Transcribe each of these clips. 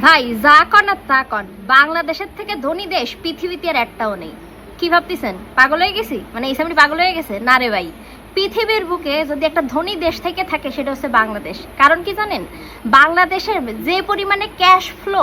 ভাই, যা কন আর তা কন। বাংলাদেশের থেকে ধনী দেশ পৃথিবীতে আর একটাও নেই। কি ভাবতেছেন? পাগল হয়ে গেছি? মানে এই সামনে পাগল হয়ে গেছে? না রে ভাই। পৃথিবীর বুকে যদি একটা ধনী দেশ থেকে থাকে, সেটা হচ্ছে বাংলাদেশ। কারণ কি জানেন? বাংলাদেশের যে পরিমাণে ক্যাশ ফ্লো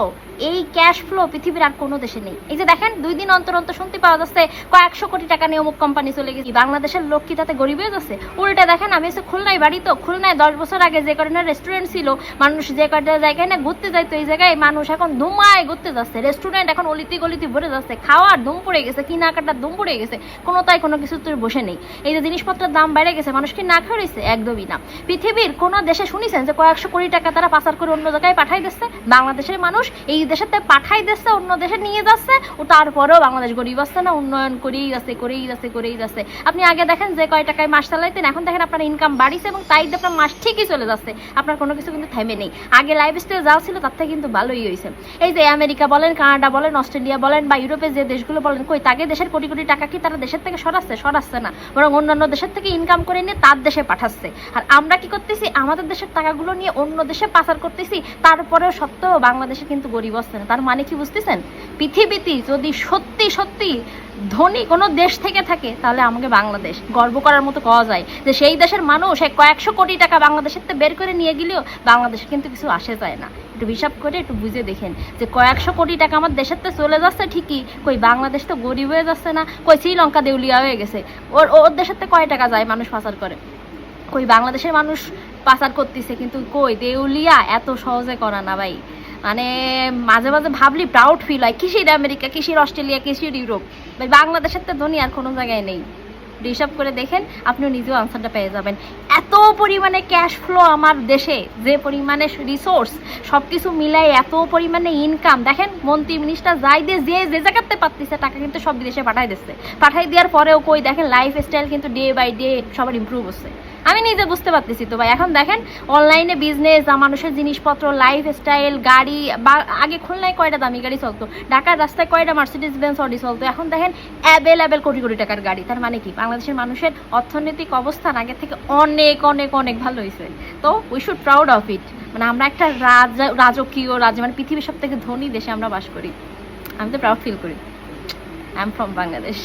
এই ক্যাশ ফ্লো পৃথিবীর আর কোনো দেশে নেই। এই যে দেখেন, দুই দিন অন্তর অন্তর শুনতে পাওয়া যাচ্ছে, কয়েকশো কোটি টাকা নিয়ে অমুক কোম্পানি চলে গেছে। বাংলাদেশের লোক কি তাতে গরিব হয়ে যাচ্ছে উল্টা দেখেন, আমি হচ্ছে খুলনায় বাড়ি তো, খুলনায় দশ বছর আগে যে কয়টা রেস্টুরেন্ট ছিল, মানুষ যে কয়টা জায়গায় না ঘুরতে যাইতো, এই জায়গায় মানুষ এখন ধুমায় ঘুরতে যাচ্ছে। রেস্টুরেন্ট এখন অলিতি গলিতি ভরে যাচ্ছে। খাওয়ার ধুম পড়ে গেছে, কেনাকাটার ধুম পড়ে গেছে। কোনো তাই কোনো কিছু বসে নেই। এই যে জিনিসপত্রের দাম বেড়ে গেছে মানুষ কি না খেয়ে রয়েছে একদমই না। পৃথিবীর কোনো দেশে শুনিছেন যে কয়েকশো কোটি টাকা তারা পাচার করে অন্য জায়গায় পাঠাই দিচ্ছে? বাংলাদেশের মানুষ এই দেশেতে পাঠাই দিচ্ছে, অন্য দেশে নিয়ে যাচ্ছে, ও তারপরেও বাংলাদেশ গরিব আসছে না, উন্নয়ন করেই যাচ্ছে করেই যাচ্ছে করেই যাচ্ছে। আপনি আগে দেখেন যে কয় টাকায় মাস চালাইতেন, এখন দেখেন আপনার ইনকাম বাড়িছে এবং তাই আপনার মাস ঠিকই চলে যাচ্ছে। আপনার কোনো কিছু কিন্তু থেমে নেই। আগে লাইফ স্টাইল যা ছিল তার থেকে কিন্তু ভালোই হয়েছে। এই যে আমেরিকা বলেন, কানাডা বলেন, অস্ট্রেলিয়া বলেন বা ইউরোপের যে দেশগুলো বলেন, কই তাকে দেশের কোটি কোটি টাকা কি তারা দেশের থেকে সরাচ্ছে? সরাচ্ছে না। বরং অন্যান্য দেশের থেকে ইনকাম করে নিয়ে তার দেশে পাঠাচ্ছে। আর আমরা কি করতেছি? আমাদের দেশের টাকাগুলো নিয়ে অন্য দেশে পাচার করতেছি। তারপরেও সত্ত্বেও বাংলাদেশে কিন্তু গরিব আসছে না তার মানে কি বুঝতেছেন? পৃথিবীতে যদি সত্যি সত্যি ধনী কোনো দেশ থেকে থাকে, তাহলে আমাকে বাংলাদেশ। গর্ব করার মতো পাওয়া যায় যে সেই দেশের মানুষ এক কয়েকশো কোটি টাকা বাংলাদেশের থেকে বের করে নিয়ে গেলেও বাংলাদেশে কিন্তু কিছু আসে যায় না। একটু হিসাব করে একটু বুঝে দেখেন যে কয়েকশো কোটি টাকা আমার দেশের তো চলে যাচ্ছে ঠিকই, কই বাংলাদেশ তো গরিব হয়ে যাচ্ছে না, কই শ্রীলঙ্কা দেউলিয়া হয়ে গেছে। ওর ওর দেশের থেকে কয় টাকা যায় মানুষ পাচার করে? কই বাংলাদেশের মানুষ পাচার করতেছে, কিন্তু কই দেউলিয়া এত সহজে করা না ভাই। মানে মাঝে মাঝে ভাবলি প্রাউড ফিল হয় কিসির আমেরিকা কিসির অস্ট্রেলিয়া কিসির ইউরোপ। ভাই, বাংলাদেশের তো ধনী আর কোনো জায়গায় নেই। হিসাব করে দেখেন, আপনিও নিজেও আনসারটা পেয়ে যাবেন। এত পরিমাণে ক্যাশ ফ্লো আমার দেশে, যে পরিমাণে রিসোর্স সব কিছু মিলাই এত পরিমাণে ইনকাম দেখেন, মন্ত্রী মিনিস্টার যাই দিয়ে যে যে জায়গাতে পারতেছে টাকা কিন্তু সব বিদেশে পাঠাই দিচ্ছে। পাঠাই দেওয়ার পরেও কই, দেখেন লাইফ স্টাইল কিন্তু ডে বাই ডে সবার ইমপ্রুভ হচ্ছে। আমি নিজে বুঝতে পারতেছি তো ভাই। এখন দেখেন অনলাইনে বিজনেস মানুষের জিনিসপত্র লাইফ স্টাইল গাড়ি, বা আগে খুলনায় কয়টা দামি গাড়ি চলতো? ঢাকার রাস্তায় কয়টা মার্সিডিজ বেঞ্চ অডি চলতো? এখন দেখেন অ্যাভেলেবেল কোটি কোটি টাকার গাড়ি। তার মানে কি? বাংলাদেশের মানুষের অর্থনৈতিক অবস্থান আগের থেকে অনেক অনেক অনেক ভালো হয়েছে। তো we should proud of it মানে আমরা একটা রাজা, রাজকীয় রাজ্য মানে পৃথিবীর সব থেকে ধনী দেশে আমরা বাস করি। আমি তো প্রাউড ফিল করি। I am from Bangladesh